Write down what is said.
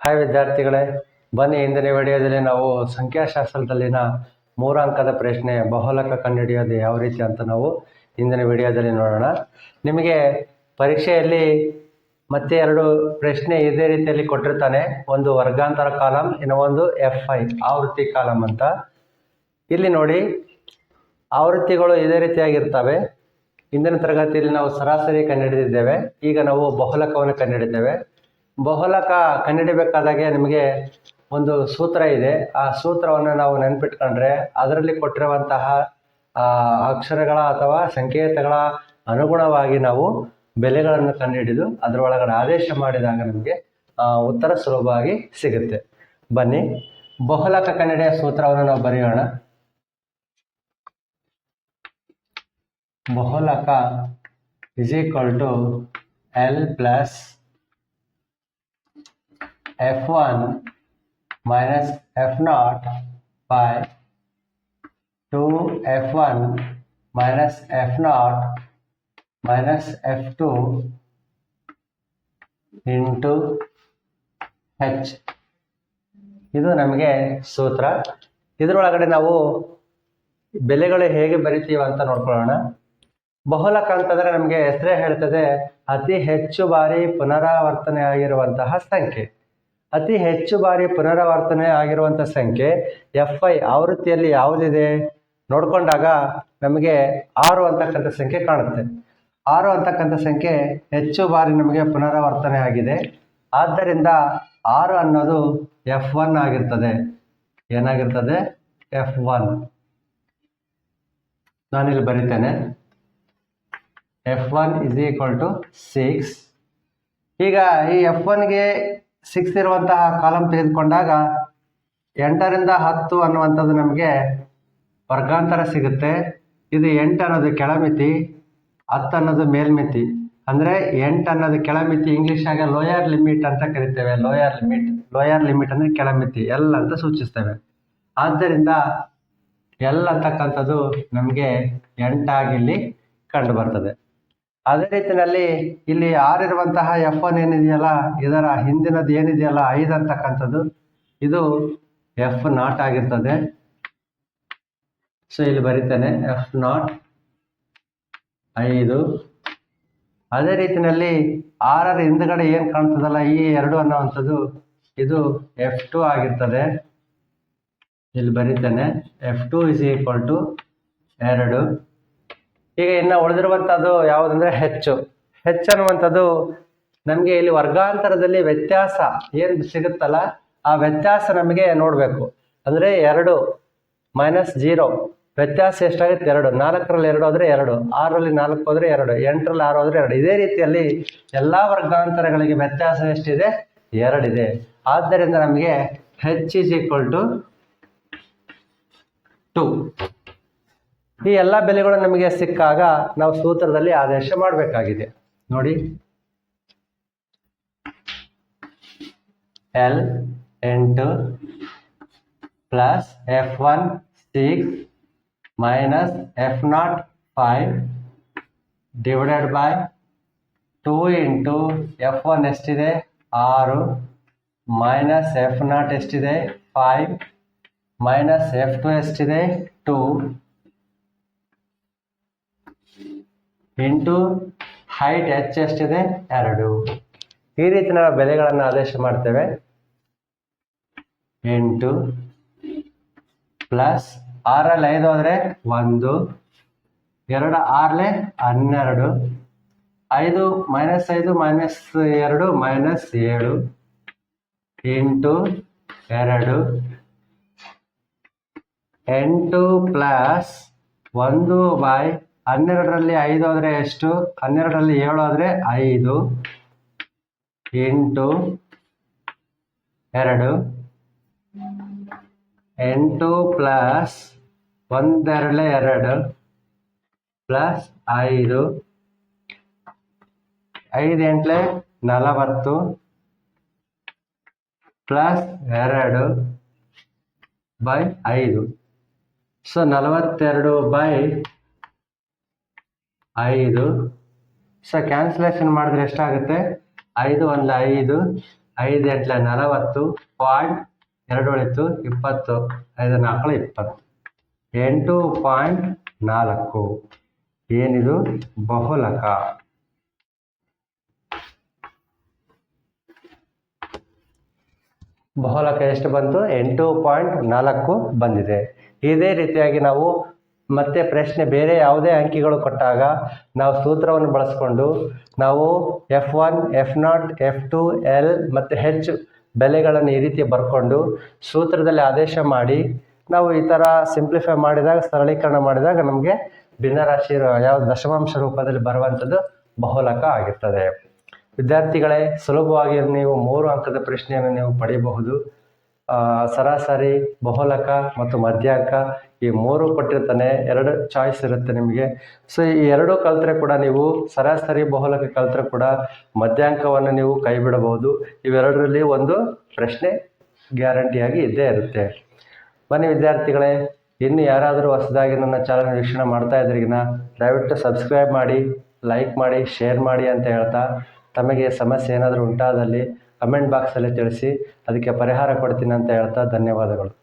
Hi ವಿದ್ಯಾರ್ಥಿಗಳೇ, ಬನ್ನಿ ಇಂದಿನ ವಿಡಿಯೋದಲ್ಲಿ ನಾವು ಸಂಖ್ಯಾಶಾಸ್ತ್ರದಲ್ಲಿನ ಮೂರಾಂಕದ ಪ್ರಶ್ನೆ ಬಹುಲಕ ಕಂಡುಹಿಡಿಯೋದು ಯಾವ ರೀತಿ ಅಂತ ನಾವು ಇಂದಿನ ವಿಡಿಯೋದಲ್ಲಿ ನೋಡೋಣ. ನಿಮಗೆ ಪರೀಕ್ಷೆಯಲ್ಲಿ ಮತ್ತೆ ಎರಡು ಪ್ರಶ್ನೆ ಇದೇ ರೀತಿಯಲ್ಲಿ ಕೊಟ್ಟಿರ್ತಾನೆ, ಒಂದು ವರ್ಗಾಂತರ ಕಾಲಮ್ ಇನ್ನು ಒಂದು ಎಫ್ ಐ ಆವೃತ್ತಿ ಕಾಲಮ್ ಅಂತ. ಇಲ್ಲಿ ನೋಡಿ, ಆವೃತ್ತಿಗಳು ಇದೇ ರೀತಿಯಾಗಿರ್ತವೆ. ಇಂದಿನ ತರಗತಿಯಲ್ಲಿ ನಾವು ಸರಾಸರಿ ಕಂಡುಹಿಡಿದಿದ್ದೇವೆ. ಈಗ ನಾವು ಬಹುಲಕವನ್ನು ಕಂಡುಹಿಡಿದ್ದೇವೆ. ಬಹುಲಕ ಕಂಡಿಡಿಬೇಕಾದಾಗೆ ನಿಮಗೆ ಒಂದು ಸೂತ್ರ ಇದೆ. ಆ ಸೂತ್ರವನ್ನು ನಾವು ನೆನ್ಪಿಟ್ಕೊಂಡ್ರೆ ಅದರಲ್ಲಿ ಕೊಟ್ಟಿರುವಂತಹ ಅಕ್ಷರಗಳ ಅಥವಾ ಸಂಕೇತಗಳ ಅನುಗುಣವಾಗಿ ನಾವು ಬೆಲೆಗಳನ್ನು ಕಂಡುಹಿಡಿದು ಅದರೊಳಗಡೆ ಆದೇಶ ಮಾಡಿದಾಗ ನಮಗೆ ಉತ್ತರ ಸುಲಭವಾಗಿ ಸಿಗುತ್ತೆ. ಬನ್ನಿ, ಬಹುಲಕ ಕನ್ನಡಿಯ ಸೂತ್ರವನ್ನು ನಾವು ಬರೆಯೋಣ. ಬಹುಲಕ is equal to L plus F one minus F naught minus two F one minus F naught minus F two into H ಇದು ನಮಗೆ ಸೂತ್ರ. ಇದರೊಳಗಡೆ ನಾವು ಬೆಲೆಗಳು ಹೇಗೆ ಬರೀತೀವಿ ಅಂತ ನೋಡ್ಕೊಳ್ಳೋಣ. ಬಹುಲಕ ಅಂತಂದ್ರೆ ನಮಗೆ ಹೆಸರೇ ಹೇಳ್ತದೆ ಅತಿ ಹೆಚ್ಚು ಬಾರಿ ಪುನರಾವರ್ತನೆ ಆಗಿರುವಂತಹ ಸಂಖ್ಯೆ. ಅತಿ ಹೆಚ್ಚು ಬಾರಿ ಪುನರಾವರ್ತನೆ ಆಗಿರುವಂಥ ಸಂಖ್ಯೆ ಎಫ್ ಐ ಆವೃತ್ತಿಯಲ್ಲಿ ಯಾವುದಿದೆ? ನೋಡಿಕೊಂಡಾಗ ನಮಗೆ ಆರು ಅಂತಕ್ಕಂಥ ಸಂಖ್ಯೆ ಕಾಣುತ್ತೆ. ಆರು ಅಂತಕ್ಕಂಥ ಸಂಖ್ಯೆ ಹೆಚ್ಚು ಬಾರಿ ನಮಗೆ ಪುನರಾವರ್ತನೆ ಆಗಿದೆ. ಆದ್ದರಿಂದ ಆರು ಅನ್ನೋದು ಎಫ್ ಒನ್ ಆಗಿರ್ತದೆ. ಏನಾಗಿರ್ತದೆ? ಎಫ್ ಒನ್ ನಾನಿಲ್ಲಿ ಬರಿತೇನೆ. F one is equal to six ಈಗ ಈ ಎಫ್ ಒನ್ಗೆ ಸಿಕ್ಸ್ ಇರುವಂತಹ ಕಾಲಮ್ ತೆಗೆದುಕೊಂಡಾಗ ಎಂಟರಿಂದ ಹತ್ತು ಅನ್ನುವಂಥದ್ದು ನಮಗೆ ವರ್ಗಾಂತರ ಸಿಗುತ್ತೆ. ಇದು ಎಂಟು ಅನ್ನೋದು ಕೆಳಮಿತಿ, ಹತ್ತು ಅನ್ನೋದು ಮೇಲ್ಮಿತಿ. ಅಂದರೆ ಎಂಟು ಅನ್ನೋದು ಕೆಳಮಿತಿ ಇಂಗ್ಲೀಷಾಗ ಲೋಯರ್ ಲಿಮಿಟ್ ಅಂತ ಕರಿತೇವೆ. ಲೋಯರ್ ಲಿಮಿಟ್ ಲೋಯರ್ ಲಿಮಿಟ್ ಅಂದರೆ ಕೆಳಮಿತಿ ಎಲ್ ಅಂತ ಸೂಚಿಸ್ತೇವೆ. ಆದ್ದರಿಂದ ಎಲ್ ಅಂತಕ್ಕಂಥದ್ದು ನಮಗೆ ಎಂಟಾಗಿ ಇಲ್ಲಿ ಕಂಡು ಬರ್ತದೆ ಅದೇ ರೀತಿಯಲ್ಲಿ ಇಲ್ಲಿ ಆರ್ ಇರುವಂತಹ ಎಫ್ ಒನ್ ಏನಿದೆಯಲ್ಲ, ಇದರ ಹಿಂದಿನದ್ದು ಏನಿದೆಯಲ್ಲ, ಐದು ಅಂತಕ್ಕಂಥದ್ದು, ಇದು ಎಫ್ ನಾಟ್ ಆಗಿರ್ತದೆ. ಸೊ ಇಲ್ಲಿ ಬರೀತೇನೆ ಎಫ್ ನಾಟ್ ಐದು. ಅದೇ ರೀತಿಯಲ್ಲಿ ಆರರ ಹಿಂದ್ಗಡೆ ಏನು ಕಾಣ್ತದಲ್ಲ, ಈ ಎರಡು ಅನ್ನೋವಂಥದ್ದು, ಇದು ಎಫ್ ಟು ಆಗಿರ್ತದೆ. ಇಲ್ಲಿ ಬರೀತೇನೆ F two is equal to ಎರಡು. ಈಗ ಇನ್ನು ಉಳಿದಿರುವಂಥದ್ದು ಯಾವುದಂದ್ರೆ ಹೆಚ್ಚು. ಹೆಚ್ಚು ಅನ್ನುವಂಥದ್ದು ನಮಗೆ ಇಲ್ಲಿ ವರ್ಗಾಂತರದಲ್ಲಿ ವ್ಯತ್ಯಾಸ ಏನು ಸಿಗುತ್ತಲ್ಲ, ಆ ವ್ಯತ್ಯಾಸ ನಮಗೆ ನೋಡಬೇಕು. ಅಂದರೆ ಎರಡು ಮೈನಸ್ ಜೀರೋ, ವ್ಯತ್ಯಾಸ ಎಷ್ಟಾಗುತ್ತೆ? ಎರಡು. ನಾಲ್ಕರಲ್ಲಿ ಎರಡು ಹೋದರೆ ಎರಡು. ಆರರಲ್ಲಿ ನಾಲ್ಕು ಹೋದರೆ ಎರಡು. ಎಂಟರಲ್ಲಿ ಆರು ಹೋದರೆ ಎರಡು. ಇದೇ ರೀತಿಯಲ್ಲಿ ಎಲ್ಲ ವರ್ಗಾಂತರಗಳಿಗೆ ವ್ಯತ್ಯಾಸ ಎಷ್ಟಿದೆ? ಎರಡಿದೆ. ಆದ್ದರಿಂದ ನಮಗೆ H is equal to two ಈ ಎಲ್ಲ ಬೆಲೆಗಳು ನಮಗೆ ಸಿಕ್ಕಾಗ ನಾವು ಸೂತ್ರದಲ್ಲಿ ಆದೇಶ ಮಾಡಬೇಕಾಗಿದೆ. ನೋಡಿ. ಎಲ್ ಎಂಟು plus F one six minus F naught five divided by two into F one ಎಷ್ಟಿದೆ? ಆರು ಮೈನಸ್ ಎಫ್ ನಾಟ್ ಎಷ್ಟಿದೆ? ಫೈವ್ ಮೈನಸ್ ಎಫ್ ಟು ಎಷ್ಟಿದೆ? ಟೂ ಇಂಟು ಹೈಟ್ ಎಚ್ ಎಷ್ಟಿದೆ? ಎರಡು. ಈ ರೀತಿ ನಾವು ಬೆಲೆಗಳನ್ನು ಆದೇಶ ಮಾಡ್ತೇವೆ. ಎಂಟು ಪ್ಲಸ್ ಆರಲ್ಲಿ ಐದು ಆದರೆ ಒಂದು. ಎರಡು ಆರಲೆ ಹನ್ನೆರಡು. ಐದು ಮೈನಸ್ ಐದು ಮೈನಸ್ ಎರಡು ಮೈನಸ್ ಏಳು. ಎಂಟು ಎರಡು. ಎಂಟು ಪ್ಲಸ್ ಒಂದು ಬೈ ಹನ್ನೆರಡರಲ್ಲಿ ಐದು ಆದರೆ ಎಷ್ಟು? ಹನ್ನೆರಡರಲ್ಲಿ ಏಳು ಆದರೆ ಐದು. ಎಂಟು. ಎರಡು. ಎಂಟು ಪ್ಲಸ್ ಒಂದೆರಡಲೆ ಎರಡು ಪ್ಲಸ್ ಐದು. ಐದು ಎಂಟ್ಲೆ ನಲವತ್ತು ಪ್ಲಸ್ ಎರಡು ಬೈ ಐದು. ಸೊ ನಲವತ್ತೆರಡು ಬೈ ಐದು. ಸೊ ಕ್ಯಾನ್ಸಲೇಷನ್ ಮಾಡಿದ್ರೆ ಎಷ್ಟಾಗುತ್ತೆ? ಐದು ಒಂದು ಐದು ಐದು ಎಂಟ್ಲೆ ನಲವತ್ತು ಪಾಯಿಂಟ್ ಎರಡು ಉಳಿತು ಇಪ್ಪತ್ತು, ಐದು ನಾಲ್ಕು ಇಪ್ಪತ್ತು. ಎಂಟು ಪಾಯಿಂಟ್ ನಾಲ್ಕು. ಏನಿದು? ಬಹುಲಕ. ಬಹುಲಕ ಎಷ್ಟು ಬಂತು? ಎಂಟು ಪಾಯಿಂಟ್ ನಾಲ್ಕು ಬಂದಿದೆ. ಇದೇ ರೀತಿಯಾಗಿ ನಾವು ಮತ್ತೆ ಪ್ರಶ್ನೆ ಬೇರೆ ಯಾವುದೇ ಅಂಕಿಗಳು ಕೊಟ್ಟಾಗ ನಾವು ಸೂತ್ರವನ್ನು ಬಳಸ್ಕೊಂಡು ನಾವು F one F naught F two L ಮತ್ತು ಹೆಚ್ ಬೆಲೆಗಳನ್ನು ಈ ರೀತಿ ಬರ್ಕೊಂಡು ಸೂತ್ರದಲ್ಲಿ ಆದೇಶ ಮಾಡಿ ನಾವು ಈ ಥರ ಸಿಂಪ್ಲಿಫೈ ಮಾಡಿದಾಗ, ಸರಳೀಕರಣ ಮಾಡಿದಾಗ ನಮಗೆ ಭಿನ್ನರಾಶಿ ಯಾವ ದಶಮಾಂಶ ರೂಪದಲ್ಲಿ ಬರುವಂಥದ್ದು ಬಹುಲಕ ಆಗಿರ್ತದೆ. ವಿದ್ಯಾರ್ಥಿಗಳೇ, ಸುಲಭವಾಗಿ ನೀವು ಮೂರು ಅಂಕದ ಪ್ರಶ್ನೆಯನ್ನು ನೀವು ಪಡೆಯಬಹುದು. ಸರಾಸರಿ, ಬಹುಲಕ ಮತ್ತು ಮಧ್ಯಾಂಕ ಈ ಮೂರು ಕೊಟ್ಟಿರ್ತಾನೆ, ಎರಡು ಚಾಯ್ಸ್ ಇರುತ್ತೆ ನಿಮಗೆ. ಸೊ ಈ ಎರಡು ಕಲ್ತ್ರೆ ಕೂಡ ನೀವು ಸರಾಸರಿ, ಬಹುಲಕ ಕಲ್ತ್ರೆ ಕೂಡ ಮಧ್ಯಾಂಕವನ್ನು ನೀವು ಕೈ ಬಿಡಬಹುದು ಇವೆರಡರಲ್ಲಿ ಒಂದು ಪ್ರಶ್ನೆ ಗ್ಯಾರಂಟಿಯಾಗಿ ಇದ್ದೇ ಇರುತ್ತೆ. ಬನ್ನಿ ವಿದ್ಯಾರ್ಥಿಗಳೇ, ಇನ್ನು ಯಾರಾದರೂ ಹೊಸದಾಗಿ ನನ್ನ ಚಾನಲ್ ವೀಕ್ಷಣೆ ಮಾಡ್ತಾ ಇದ್ರಿಗಿನ ದಯವಿಟ್ಟು ಸಬ್ಸ್ಕ್ರೈಬ್ ಮಾಡಿ ಲೈಕ್ ಮಾಡಿ ಶೇರ್ ಮಾಡಿ ಅಂತ ಹೇಳ್ತಾ ತಮಗೆ ಸಮಸ್ಯೆ ಏನಾದರೂ ಉಂಟಾದಲ್ಲಿ ಕಮೆಂಟ್ ಬಾಕ್ಸಲ್ಲಿ ತಿಳಿಸಿ ಅದಕ್ಕೆ ಪರಿಹಾರ ಕೊಡ್ತೀನಿ ಅಂತ ಹೇಳ್ತಾ ಧನ್ಯವಾದಗಳು.